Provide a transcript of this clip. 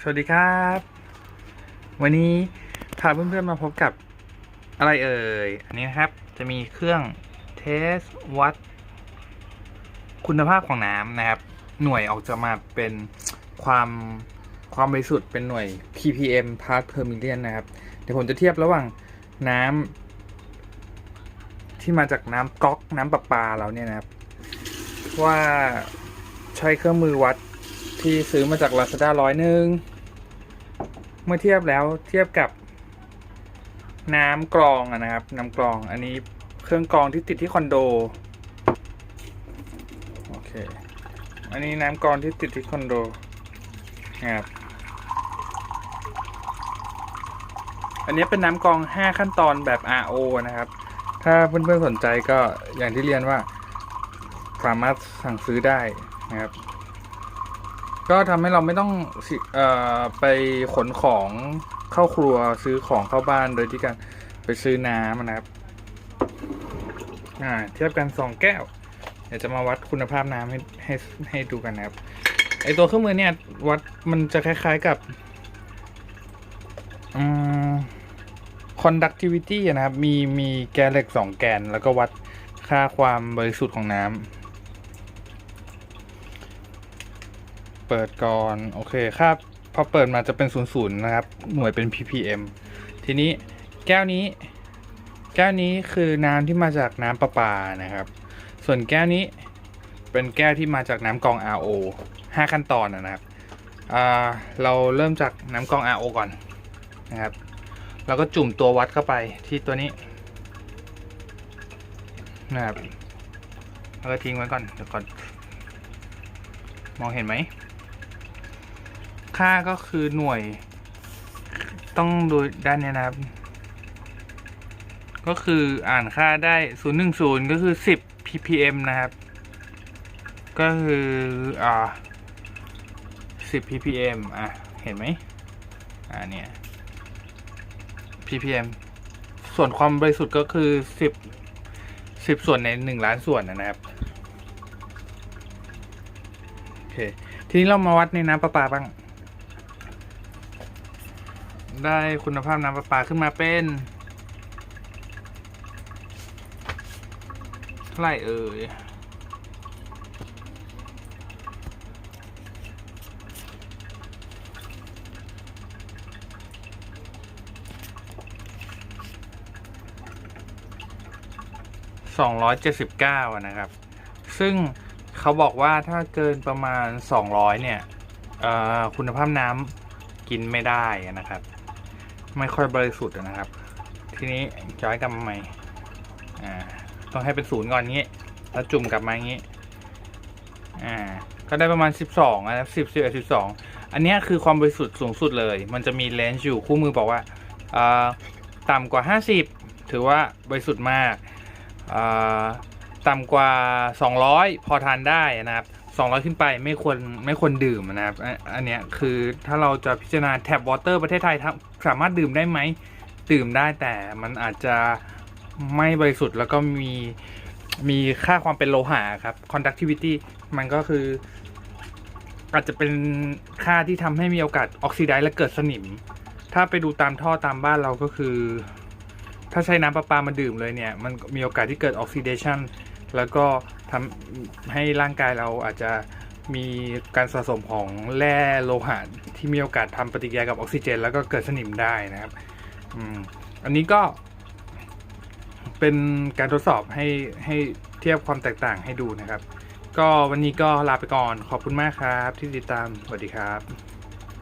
สวัสดีครับ วันนี้พาเพื่อนๆมาพบกับอะไรเอ่ย อันนี้นะครับ จะมีเครื่องเทสวัด คุณภาพของน้ำนะครับ หน่วยออกจะมาเป็นความความบริสุทธิ์เป็นหน่วย ppm part per million นะครับ เดี๋ยวผมจะเทียบระหว่างน้ำที่มาจากน้ำก๊อกน้ำประปาเราเนี่ยนะครับ ว่าใช้เครื่องมือวัด ที่ซื้อมาจาก Lazada ร้อยหนึ่งเมื่อเทียบแล้วเทียบกับน้ำกรองนะครับ น้ำกรองอันนี้เครื่องกรองที่ติดที่คอนโดโอเคอันนี้น้ำกรองที่ติดที่คอนโดนะครับอันนี้เป็นน้ำกรอง 5 ขั้นตอนแบบ RO นะครับ ถ้าเพื่อนๆสนใจก็อย่างที่เรียนว่าสามารถสั่งซื้อได้นะครับ ก็ทำให้เราไม่ต้องสิเอ่อไปขนของเข้าครัวซื้อของเข้าบ้านโดยที่การไปซื้อน้ำนะครับ อ่า เทียบกันสองแก้ว เดี๋ยวจะมาวัดคุณภาพน้ำให้ให้ให้ดูกันนะครับ ไอตัวเครื่องมือเนี่ย วัดมันจะคล้าย ๆกับอืม conductivity นะครับ มีมีแกนเหล็กสองแกน แล้วก็วัดค่าความบริสุทธิ์ของน้ำ เปิดก่อน โอเคครับพอเปิดมาจะเป็นศูนย์ศูนย์นะครับ หน่วยเป็น ppm ทีนี้แก้วนี้ แก้วนี้คือน้ำที่มาจากน้ำประปานะครับ ส่วนแก้วนี้เป็นแก้วที่มาจากน้ำกรอง RO 5 ขั้นตอนนะครับเราเริ่มจากน้ำกรอง RO ก่อนนะครับ เราก็จุ่มตัววัดเข้าไปที่ตัวนี้นะครับแล้วก็ทิ้งไว้ก่อนเดี๋ยวก่อน มองเห็นไหม ค่าก็คือหน่วย ต้องดูด้านนี้นะครับ ก็คืออ่านค่าได้ 010 ก็คือ 10 ppm นะครับ ก็คือ อ่า 10 ppm อะ เห็นไหมอ่าเนี่ย ppm ส่วนความบริสุทธิ์ก็คือ 10 10 ส่วนใน 1 ล้านส่วนนะครับโอเค ทีนี้เรามาวัดในน้ำประปาบ้าง ได้คุณภาพน้ำประปาขึ้นมาเป็นเท่าไร่เอ่ยสองร้อยเจ็ดสิบเก้านะครับ ซึ่งเขาบอกว่าถ้าเกินประมาณสองร้อยเนี่ยคุณภาพน้ำกินไม่ได้นะครับ ไม่ค่อยบริสุทธิ์นะครับ ทีนี้ย้อยกลับมาใหม่อ่าต้องให้เป็นศูนย์ก่อนงี้ แล้วจุ่มกลับมาอย่างงี้อ่าก็ได้ประมาณสิบสองนะครับสิบสิบเอ็ดสิบสองอันนี้คือความบริสุทธิ์สูงสุดเลย มันจะมีเลนส์อยู่คู่มือบอกว่าอ่าต่ำกว่าห้าสิบถือว่าบริสุทธิ์มากอ่าต่ำกว่า 200 พอทานได้นะครับ 200 ขึ้นไปไม่ควรไม่ควรดื่มนะครับ อันนเนี้ยคือถ้าเราจะพิจารณาแท็บวอเตอร์ประเทศไทยสามารถดื่มได้ไหมดื่มได้แต่มันอาจจะไม่บริสุทธิ์แล้วก็มีมีค่าความเป็นโลหะครับ conductivity มันก็คือ อาจจะเป็นค่าที่ทำให้มีโอกาสออกซิไดซ์และเกิดสนิม ถ้าไปดูตามท่อตามบ้านเราก็คือ ถ้าใช้น้ำประปามาดื่มเลยเนี่ย มันมีโอกาสที่เกิดออกซิเดชัน แล้วก็ทำให้ร่างกายเราอาจจะมีการสะสมของแร่โลหะที่มีโอกาสทำปฏิกิริยากับออกซิเจน แล้วก็เกิดสนิมได้นะครับออันนี้ก็เป็นการทดสอบให้ให้เทียบความแตกต่างให้ดูนะครับ ก็วันนี้ก็ลาไปก่อนขอบคุณมากครับที่ติดตามสวัสดีครับ